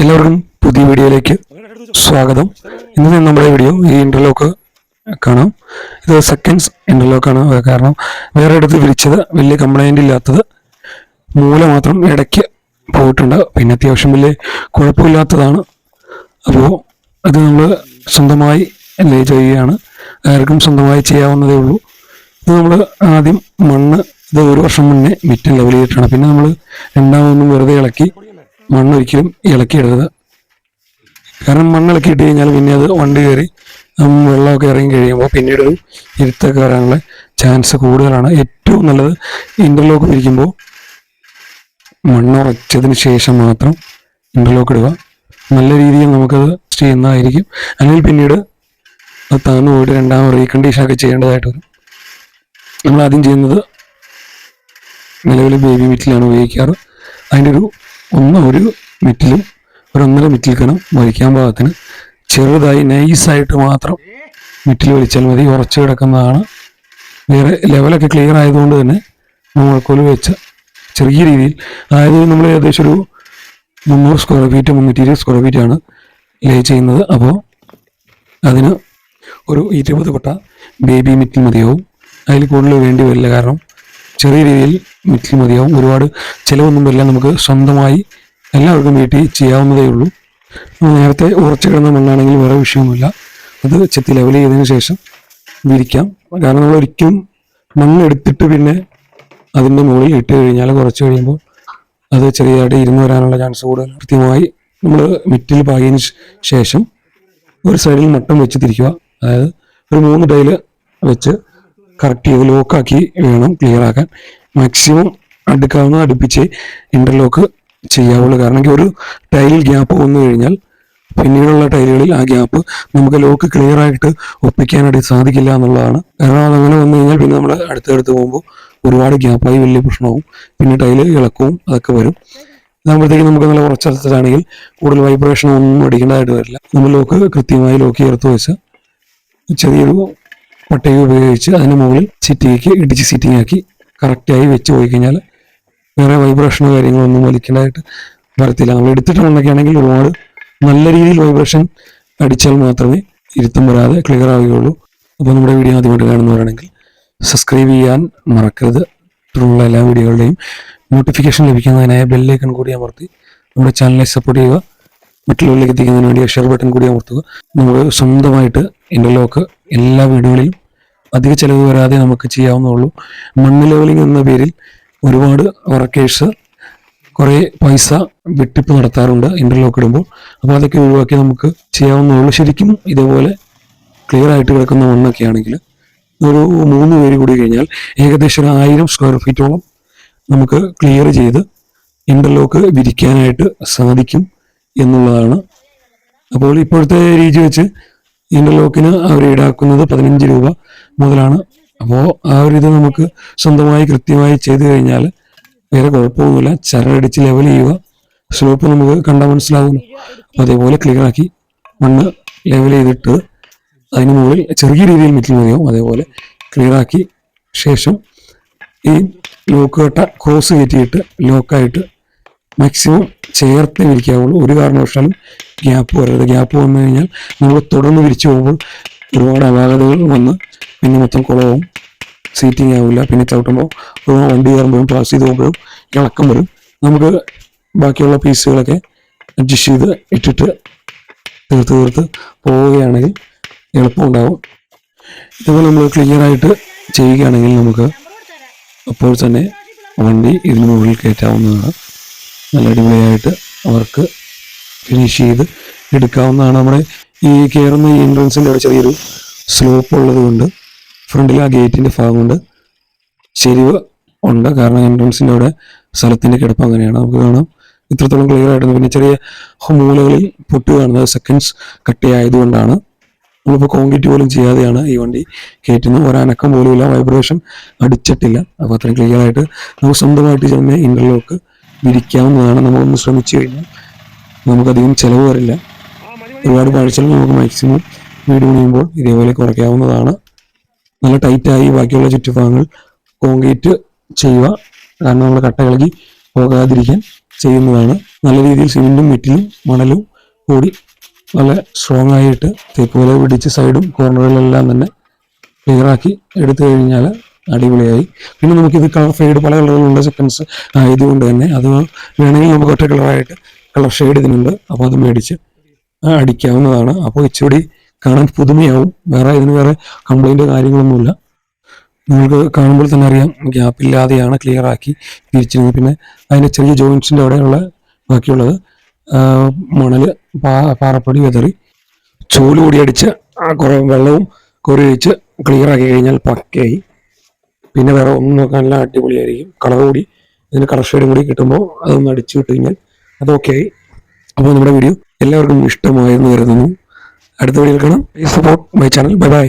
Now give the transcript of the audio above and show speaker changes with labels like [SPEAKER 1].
[SPEAKER 1] എല്ലാവർക്കും പുതിയ വീഡിയോയിലേക്ക് സ്വാഗതം. ഇന്ന് നമ്മുടെ വീഡിയോ ഈ ഇന്റർലോക്ക് കാണാം. ഇത് സെക്കൻഡ്സ് ഇന്റർലോക്കാണ് കാരണം വേറെ അടുത്ത് വിളിച്ചത് വലിയ കംപ്ലൈന്റ് ഇല്ലാത്തത് മൂല മാത്രം ഇടയ്ക്ക് പോയിട്ടുണ്ട്. പിന്നെ അത്യാവശ്യം വലിയ കുഴപ്പമില്ലാത്തതാണ്. അപ്പോൾ അത് നമ്മൾ സ്വന്തമായി ലേ ചെയ്യുകയാണ്. ആർക്കും സ്വന്തമായി ചെയ്യാവുന്നതേ ഉള്ളൂ. ഇത് നമ്മൾ ആദ്യം മണ്ണ് ഇത് ഒരു വർഷം മുന്നേ മിറ്റം ലെവൽ ചെയ്തിട്ടാണ്. പിന്നെ നമ്മൾ രണ്ടാമതൊന്നും വെറുതെ ഇളക്കി മണ്ണ് ഒരിക്കലും ഇളക്കിയിടരുത്. കാരണം മണ്ണ് ഇളക്കി ഇട്ട് കഴിഞ്ഞാൽ പിന്നെ അത് വണ്ടി കയറി വെള്ളമൊക്കെ ഇറങ്ങി കഴിയുമ്പോൾ പിന്നീട് ഒരു ഇരുത്തൊക്കെ വരാനുള്ള ചാൻസ് കൂടുതലാണ്. ഏറ്റവും നല്ലത് ഇന്റർലോക്ക് വിരിക്കുമ്പോൾ മണ്ണുറച്ചതിന് ശേഷം മാത്രം ഇന്റർലോക്ക് ഇടുക. നല്ല രീതിയിൽ നമുക്കത് ചെയ്യുന്നതായിരിക്കും. അല്ലെങ്കിൽ പിന്നീട് അത് താന്നു പോയിട്ട് രണ്ടാമത് റീകണ്ടീഷൻ ഒക്കെ ചെയ്യേണ്ടതായിട്ട് വരും. നമ്മൾ ആദ്യം ചെയ്യുന്നത് നിലവിൽ ബേബി മിറ്റിലാണ് ഉപയോഗിക്കാറ്. അതിന്റെ ഒരു ഒന്ന് ഒരു മിറ്റിലും ഒരു ഒന്നര മിറ്റിൽ കണം വലിക്കാൻ പാകത്തിന് ചെറുതായി നൈസായിട്ട് മാത്രം മിറ്റിൽ വലിച്ചാൽ മതി. ഉറച്ചു കിടക്കുന്നതാണ്. വേറെ ലെവലൊക്കെ ക്ലിയർ ആയതുകൊണ്ട് തന്നെ മുഴക്കോൽ വെച്ച ചെറിയ രീതിയിൽ അതായത് നമ്മൾ ഏകദേശം ഒരു മുന്നൂറ് സ്ക്വയർ ഫീറ്റ് മുന്നൂറ്റി ഇരുപത് സ്ക്വയർ ഫീറ്റ് ആണ് ലേ ചെയ്യുന്നത്. അപ്പോൾ അതിന് ഒരു ഇരുപത് കൊട്ട ബേബി മിറ്റിൽ മതിയാവും. അതിൽ കൂടുതൽ വേണ്ടി വരില്ല. കാരണം ചെറിയ രീതിയിൽ മിറ്റിൽ മതിയാവും. ഒരുപാട് ചിലവൊന്നും വരില്ല. നമുക്ക് സ്വന്തമായി എല്ലാവർക്കും വീട്ടിൽ ചെയ്യാവുന്നതേ ഉള്ളൂ. നേരത്തെ ഉറച്ചു കിടന്ന മണ്ണാണെങ്കിൽ വേറെ വിഷയമൊന്നുമില്ല. അത് ചെത്തി ലെവൽ ചെയ്തതിന് ശേഷം വിരിക്കാം. കാരണം നമ്മൾ ഒരിക്കലും മണ്ണ് എടുത്തിട്ട് പിന്നെ അതിന്റെ മുകളിൽ ഇട്ട് കഴിഞ്ഞാൽ കുറച്ച് കഴിയുമ്പോൾ അത് ചെറിയതായിട്ട് ഇരുന്ന് വരാനുള്ള ചാൻസ് കൂടുതൽ. കൃത്യമായി നമ്മൾ മിറ്റിൽ പാകിയതിന് ശേഷം ഒരു സൈഡിൽ മട്ടം വെച്ച് തിരിക്കുക. അതായത് ഒരു മൂന്ന് ടൈൽ വെച്ച് കറക്റ്റ് ചെയ്ത് ലോക്കാക്കി വേണം ക്ലിയർ ആക്കാൻ മാക്സിമം അടുക്കാവുന്ന അടുപ്പിച്ച് ഇന്റർലോക്ക് ചെയ്യാവുള്ളൂ. കാരണം ഒരു ടൈൽ ഗ്യാപ്പ് വന്നു കഴിഞ്ഞാൽ പിന്നീടുള്ള ടൈലുകളിൽ ആ ഗ്യാപ്പ് നമുക്ക് ലോക്ക് ക്ലിയർ ആയിട്ട് ഒപ്പിക്കാനായിട്ട് സാധിക്കില്ല എന്നുള്ളതാണ്. കാരണം അതങ്ങനെ വന്നു കഴിഞ്ഞാൽ പിന്നെ നമ്മൾ അടുത്തടുത്ത് പോകുമ്പോൾ ഒരുപാട് ഗ്യാപ്പായി വലിയ പ്രശ്നവും പിന്നെ ടൈൽ ഇളക്കവും അതൊക്കെ വരും. ഇതാകുമ്പോഴത്തേക്കും നമുക്ക് നല്ല കുറച്ചടുത്താണെങ്കിൽ കൂടുതൽ വൈബ്രേഷൻ ഒന്നും അടിക്കേണ്ടതായിട്ട് വരില്ല. നമ്മൾ ലോക്ക് കൃത്യമായി ലോക്ക് ചേർത്ത് വെച്ച് ചെറിയൊരു പട്ടയ ഉപയോഗിച്ച് അതിന് മുകളിൽ സിറ്റിക്ക് ഇടിച്ച് സിറ്റിംഗ് ആക്കി കറക്റ്റായി വെച്ച് പോയി കഴിഞ്ഞാൽ വേറെ വൈബ്രേഷനോ കാര്യങ്ങളോ ഒന്നും വലിക്കേണ്ടതായിട്ട് വരത്തില്ല. നമ്മൾ എടുത്തിട്ട് ആണെങ്കിൽ ഒരുപാട് നല്ല രീതിയിൽ വൈബ്രേഷൻ അടിച്ചാൽ മാത്രമേ ഇരുത്തം വരാതെ ക്ലിയർ ആവുകയുള്ളൂ. അപ്പോൾ നമ്മുടെ വീഡിയോ ആദ്യമായിട്ട് കാണുന്നവരാണെങ്കിൽ സബ്സ്ക്രൈബ് ചെയ്യാൻ മറക്കരുത്. തുടർന്നുള്ള എല്ലാ വീഡിയോകളുടെയും നോട്ടിഫിക്കേഷൻ ലഭിക്കുന്നതിനായ ബെല്ലൈക്കൺ കൂടി അമർത്തി നമ്മുടെ ചാനലിനെ സപ്പോർട്ട് ചെയ്യുക. മറ്റുള്ളവരിലേക്ക് എത്തിക്കുന്നതിന് വേണ്ടി ഷെയർ ബട്ടൺ കൂടി അമർത്തുക. നമ്മൾ സ്വന്തമായിട്ട് ഇന്റർലോക്ക് എല്ലാ വീടുകളിലും അധിക ചിലവ് വരാതെ നമുക്ക് ചെയ്യാവുന്നതുള്ളൂ മണ്ണ് ലെവലിംഗ് എന്ന പേരിൽ ഒരുപാട് വർക്കേഴ്സ് കുറേ പൈസ വെട്ടിപ്പ് നടത്താറുണ്ട് ഇന്റർലോക്ക് ഇടുമ്പോൾ. അപ്പോൾ അതൊക്കെ ഒഴിവാക്കി നമുക്ക് ചെയ്യാവുന്നതുള്ളൂ ശരിക്കും ഇതേപോലെ ക്ലിയർ ആയിട്ട് കിടക്കുന്ന മണ്ണൊക്കെ ആണെങ്കിൽ ഒരു മൂന്ന് പേര് കൂടി കഴിഞ്ഞാൽ ഏകദേശം ഒരു ആയിരം സ്ക്വയർ ഫീറ്റോളം നമുക്ക് ക്ലിയർ ചെയ്ത് ഇന്റർലോക്ക് വിരിക്കാനായിട്ട് സാധിക്കും എന്നുള്ളതാണ്. അപ്പോൾ ഇപ്പോഴത്തെ രീതി വെച്ച് ഇന്റർലോക്കിന് അവർ ഈടാക്കുന്നത് പതിനഞ്ച് രൂപ മുതലാണ്. അപ്പോൾ ആ ഒരു ഇത് നമുക്ക് സ്വന്തമായി കൃത്യമായി ചെയ്തു കഴിഞ്ഞാൽ വേറെ കുഴപ്പമൊന്നുമില്ല. ചരടിച്ച് ലെവൽ ചെയ്യുക. സ്ലോപ്പ് നമുക്ക് കണ്ടാൽ മനസ്സിലാവുന്നു. അപ്പോൾ അതേപോലെ ക്ലിയർ ആക്കി മണ്ണ് ലെവൽ ചെയ്തിട്ട് അതിന് മുകളിൽ ചെറിയ രീതിയിൽ മിറ്റിൽ മതിയാവും അതേപോലെ ക്ലിയർ ആക്കി ശേഷം ഈ ലോക്ക് കട്ട ക്രോസ് കയറ്റിയിട്ട് ലോക്കായിട്ട് മാക്സിമം ചേർത്ത് വിരിക്കാവുള്ളൂ ഒരു കാരണവശാലും ഗ്യാപ്പ് വരരുത്. ഗ്യാപ്പ് വന്നു കഴിഞ്ഞാൽ നമ്മൾ തുടർന്ന് വിരിച്ചു പോകുമ്പോൾ ഒരുപാട് അപാകതകൾ വന്ന് പിന്നെ മൊത്തം കുളവും സീറ്റിംഗ് ആവില്ല. പിന്നെ ചവിട്ടുമ്പോൾ വണ്ടി കയറുമ്പോഴും പാസ് ചെയ്ത് പോകുമ്പോഴും ഇളക്കം വരും. നമുക്ക് ബാക്കിയുള്ള പീസുകളൊക്കെ അഡ്ജസ്റ്റ് ചെയ്ത് ഇട്ടിട്ട് തീർത്ത് തീർത്ത് പോവുകയാണെങ്കിൽ എളുപ്പമുണ്ടാവും ഇതുപോലെ നമ്മൾ ക്ലിയർ ആയിട്ട് ചെയ്യുകയാണെങ്കിൽ നമുക്ക് അപ്പോൾ തന്നെ വണ്ടി ഇതിന് മുകളിൽ കയറ്റാവുന്നതാണ്. നല്ല അടിപൊളിയായിട്ട് അവർക്ക് ഫിനിഷ് ചെയ്ത് എടുക്കാവുന്നതാണ് നമ്മുടെ ഈ കയറുന്ന ഈ എൻട്രൻസിന്റെ അവിടെ ചെറിയൊരു സ്ലോപ്പ് ഉള്ളത് കൊണ്ട് ഫ്രണ്ടിൽ ആ ഗേറ്റിന്റെ ഭാഗം കൊണ്ട് ചെരിവ് ഉണ്ട്. കാരണം എൻട്രൻസിന്റെ അവിടെ സ്ഥലത്തിന്റെ കിടപ്പ് അങ്ങനെയാണ്. നമുക്ക് കാണാം. ഇത്രത്തോളം ക്ലിയർ ആയിട്ടുണ്ട്. പിന്നെ ചെറിയ മൂലകളിൽ പൊട്ട് കാണുന്നത് സെക്കൻഡ്സ് കട്ടിയായതുകൊണ്ടാണ്. നമ്മളിപ്പോൾ കോൺക്രീറ്റ് പോലും ചെയ്യാതെയാണ് ഈ വണ്ടി കയറ്റുന്നത്. ഒരനക്കം പോലുമില്ല വൈബ്രേഷൻ അടിച്ചിട്ടില്ല. അപ്പോൾ അത്രയും ക്ലിയർ ആയിട്ട് നമുക്ക് സ്വന്തമായിട്ട് ചെന്ന് ഇന്റർലോക്ക് വിരിക്കാവുന്നതാണ് നമ്മളൊന്ന് ശ്രമിച്ചു കഴിഞ്ഞാൽ. നമുക്കധികം ചിലവ് വരില്ല. ഒരുപാട് പാഴ്ചകൾ നമുക്ക് മാക്സിമം വീട് പണിയുമ്പോൾ ഇതേപോലെ കുറയ്ക്കാവുന്നതാണ്. നല്ല ടൈറ്റായി ബാക്കിയുള്ള ചുറ്റുഭാഗങ്ങൾ കോൺക്രീറ്റ് ചെയ്യുക. കാരണം നമ്മൾ കട്ട ഇളകി പോകാതിരിക്കാൻ ചെയ്യുന്നതാണ്. നല്ല രീതിയിൽ സിമെന്റും മെറ്റിലും മണലും കൂടി നല്ല സ്ട്രോങ് ആയിട്ട് തേപ്പ് പോലെ പിടിച്ച് സൈഡും കോർണറുകളെല്ലാം തന്നെ ക്ലിയറാക്കി എടുത്തു കഴിഞ്ഞാൽ അടിപൊളിയായി. പിന്നെ നമുക്കിത് കളർ ഫെയ്ഡ് പല കളറുകളുള്ള സെക്കൻഡ്സ് ആയതുകൊണ്ട് തന്നെ അത് വേണമെങ്കിൽ നമുക്ക് ഒറ്റ കളറായിട്ട് കളർ ഷെയ്ഡ് ഇതിനുണ്ട്. അപ്പോൾ അത് മേടിച്ച് അടിക്കാവുന്നതാണ്. അപ്പോൾ ഇച്ചിരി കാണാൻ പുതുമയാവും. വേറെ ഇതിന് വേറെ കംപ്ലൈന്റ് കാര്യങ്ങളൊന്നുമില്ല. നിങ്ങൾക്ക് കാണുമ്പോൾ തന്നെ അറിയാം ഗ്യാപ്പ് ഇല്ലാതെയാണ് ക്ലിയർ ആക്കി തിരിച്ചിരുന്നത്. പിന്നെ അതിന്റെ ചെറിയ ജോയിൻസിന്റെ അവിടെയുള്ള ബാക്കിയുള്ളത് മണൽ പാ പാറപ്പൊടി വെതറി ചൂൽ കൂടി അടിച്ച് ആ കുറേ വെള്ളവും കോരി ഒഴിച്ച് ക്ലിയർ ആക്കി കഴിഞ്ഞാൽ പക്കയായി. പിന്നെ വേറെ ഒന്നും നോക്കാനില്ല അടിപൊളിയായിരിക്കും. കളർ കൂടി ഇതിന് കളർ ഷെയ്ഡും കൂടി കിട്ടുമ്പോൾ അതൊന്ന് അടിച്ചു വിട്ട് കഴിഞ്ഞാൽ അത് ഓക്കെ ആയി. അപ്പോൾ നമ്മുടെ വീഡിയോ എല്ലാവർക്കും ഇഷ്ടമായെന്ന് കരുതുന്നു. അടുത്ത വീഡിയോ കാണാം. Please support my channel bye bye